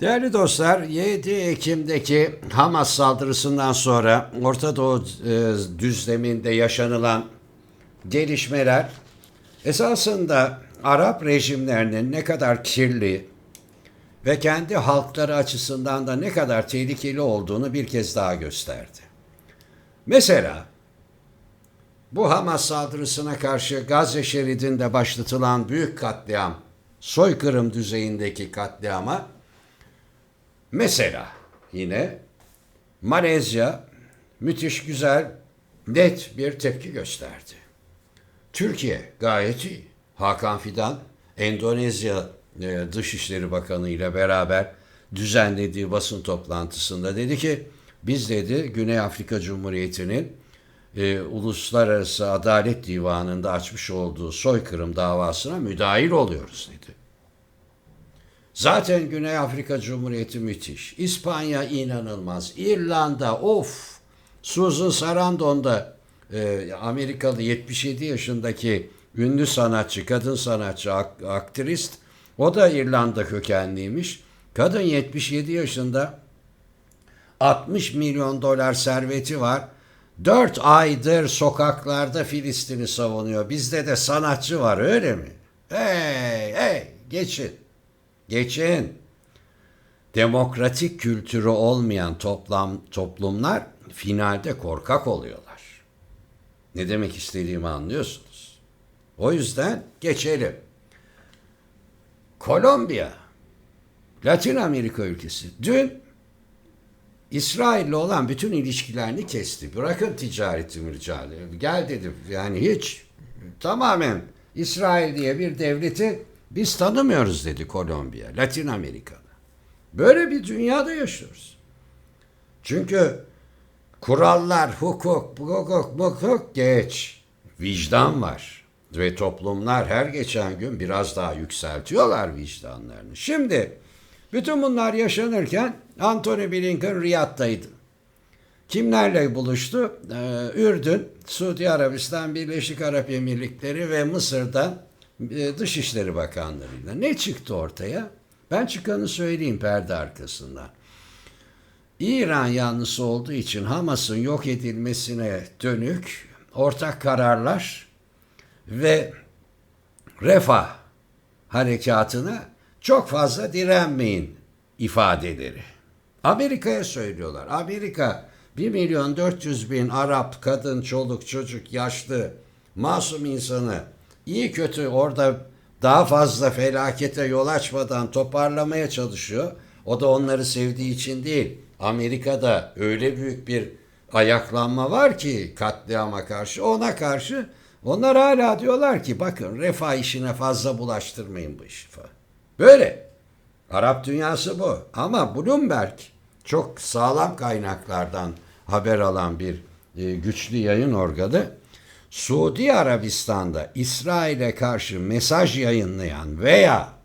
Değerli dostlar, 7 Ekim'deki Hamas saldırısından sonra Orta Doğu e, düzleminde yaşanılan gelişmeler esasında Arap rejimlerinin ne kadar kirli ve kendi halkları açısından da ne kadar tehlikeli olduğunu bir kez daha gösterdi. Mesela bu Hamas saldırısına karşı Gazze şeridinde başlatılan büyük katliam, soykırım düzeyindeki katliama Mesela yine Malezya müthiş güzel net bir tepki gösterdi. Türkiye gayet iyi. Hakan Fidan Endonezya e, Dışişleri Bakanı ile beraber düzenlediği basın toplantısında dedi ki biz dedi Güney Afrika Cumhuriyeti'nin e, Uluslararası Adalet Divanı'nda açmış olduğu soykırım davasına müdahil oluyoruz dedi. Zaten Güney Afrika Cumhuriyeti müthiş. İspanya inanılmaz. İrlanda of. Susan Sarandon da e, Amerikalı 77 yaşındaki ünlü sanatçı, kadın sanatçı, ak- aktrist. O da İrlanda kökenliymiş. Kadın 77 yaşında 60 milyon dolar serveti var. 4 aydır sokaklarda Filistin'i savunuyor. Bizde de sanatçı var öyle mi? Hey hey geçin. Geçin. Demokratik kültürü olmayan toplam, toplumlar finalde korkak oluyorlar. Ne demek istediğimi anlıyorsunuz. O yüzden geçelim. Kolombiya, Latin Amerika ülkesi. Dün İsrail'le olan bütün ilişkilerini kesti. Bırakın ticareti mürcali. Gel dedim. Yani hiç tamamen İsrail diye bir devleti biz tanımıyoruz dedi Kolombiya, Latin Amerika'da. Böyle bir dünyada yaşıyoruz. Çünkü kurallar, hukuk, hukuk, hukuk geç. Vicdan var. Ve toplumlar her geçen gün biraz daha yükseltiyorlar vicdanlarını. Şimdi bütün bunlar yaşanırken Anthony Blinken Riyad'daydı. Kimlerle buluştu? Ee, Ürdün, Suudi Arabistan, Birleşik Arap Emirlikleri ve Mısır'dan Dışişleri Bakanlarıyla. Ne çıktı ortaya? Ben çıkanı söyleyeyim perde arkasında. İran yanlısı olduğu için Hamas'ın yok edilmesine dönük ortak kararlar ve refah harekatına çok fazla direnmeyin ifadeleri. Amerika'ya söylüyorlar. Amerika 1 milyon 400 bin Arap, kadın, çoluk, çocuk, yaşlı, masum insanı iyi kötü orada daha fazla felakete yol açmadan toparlamaya çalışıyor. O da onları sevdiği için değil. Amerika'da öyle büyük bir ayaklanma var ki katliama karşı ona karşı onlar hala diyorlar ki bakın refah işine fazla bulaştırmayın bu işi falan. Böyle. Arap dünyası bu. Ama Bloomberg çok sağlam kaynaklardan haber alan bir e, güçlü yayın organı Suudi Arabistan'da İsrail'e karşı mesaj yayınlayan veya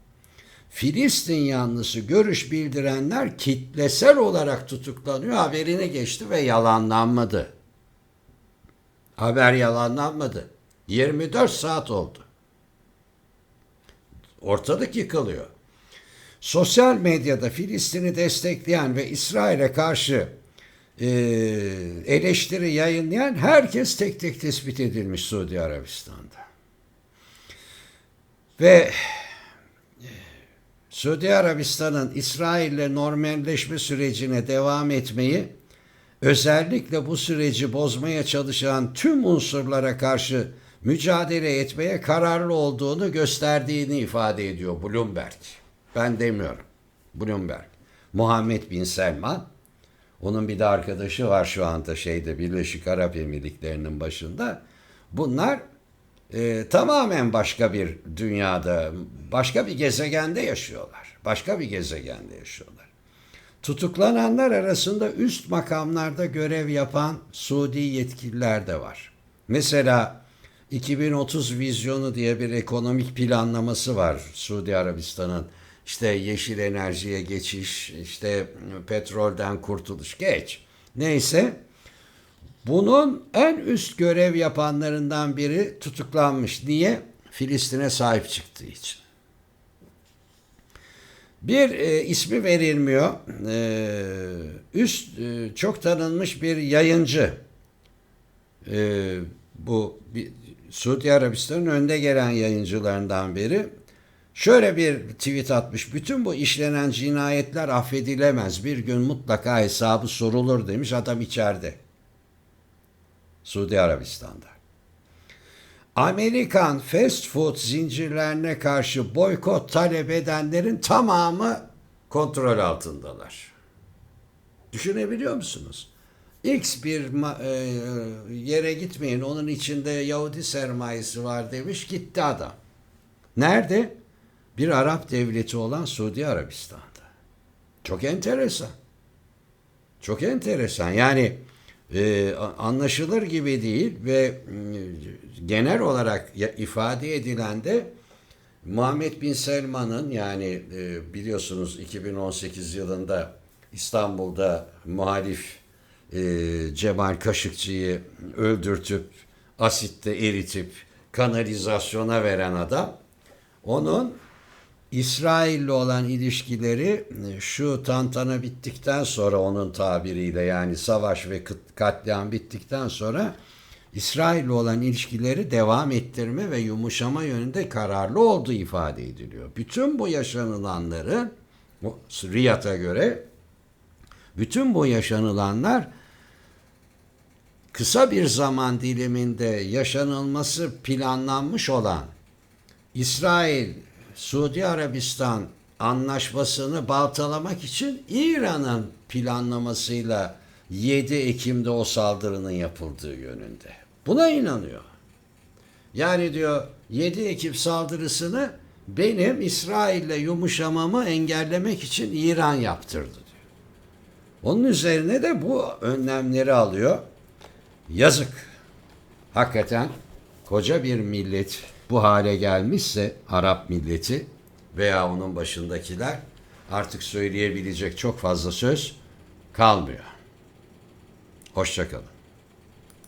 Filistin yanlısı görüş bildirenler kitlesel olarak tutuklanıyor haberini geçti ve yalanlanmadı. Haber yalanlanmadı. 24 saat oldu. Ortalık yıkılıyor. Sosyal medyada Filistin'i destekleyen ve İsrail'e karşı e, eleştiri yayınlayan herkes tek tek tespit edilmiş Suudi Arabistan'da. Ve e, Suudi Arabistan'ın İsrail'le normalleşme sürecine devam etmeyi özellikle bu süreci bozmaya çalışan tüm unsurlara karşı mücadele etmeye kararlı olduğunu gösterdiğini ifade ediyor Bloomberg. Ben demiyorum. Bloomberg. Muhammed Bin Selman onun bir de arkadaşı var şu anda şeyde Birleşik Arap Emirlikleri'nin başında. Bunlar e, tamamen başka bir dünyada, başka bir gezegende yaşıyorlar. Başka bir gezegende yaşıyorlar. Tutuklananlar arasında üst makamlarda görev yapan Suudi yetkililer de var. Mesela 2030 vizyonu diye bir ekonomik planlaması var Suudi Arabistan'ın işte yeşil enerjiye geçiş, işte petrolden kurtuluş geç. Neyse bunun en üst görev yapanlarından biri tutuklanmış. Niye? Filistin'e sahip çıktığı için. Bir e, ismi verilmiyor. E, üst e, çok tanınmış bir yayıncı. E, bu bir, Suudi Arabistan'ın önde gelen yayıncılarından biri. Şöyle bir tweet atmış. Bütün bu işlenen cinayetler affedilemez. Bir gün mutlaka hesabı sorulur demiş. Adam içeride. Suudi Arabistan'da. Amerikan fast food zincirlerine karşı boykot talep edenlerin tamamı kontrol altındalar. Düşünebiliyor musunuz? X bir e, yere gitmeyin onun içinde Yahudi sermayesi var demiş gitti adam. Nerede? Bir Arap devleti olan Suudi Arabistan'da. Çok enteresan. Çok enteresan. Yani e, anlaşılır gibi değil ve e, genel olarak ifade edilen de Muhammed Bin Selman'ın yani e, biliyorsunuz 2018 yılında İstanbul'da muhalif e, Cemal Kaşıkçı'yı öldürtüp asitte eritip kanalizasyona veren adam onun İsrail'le olan ilişkileri e, şu tantana bittikten sonra onun tabiriyle yani savaş ve katliam bittikten sonra İsrail'le olan ilişkileri devam ettirme ve yumuşama yönünde kararlı olduğu ifade ediliyor. Bütün bu yaşanılanları Riyad'a göre bütün bu yaşanılanlar kısa bir zaman diliminde yaşanılması planlanmış olan İsrail Suudi Arabistan anlaşmasını baltalamak için İran'ın planlamasıyla 7 Ekim'de o saldırının yapıldığı yönünde. Buna inanıyor. Yani diyor 7 Ekim saldırısını benim İsrail'le yumuşamamı engellemek için İran yaptırdı diyor. Onun üzerine de bu önlemleri alıyor. Yazık. Hakikaten koca bir millet bu hale gelmişse Arap milleti veya onun başındakiler artık söyleyebilecek çok fazla söz kalmıyor. Hoşçakalın.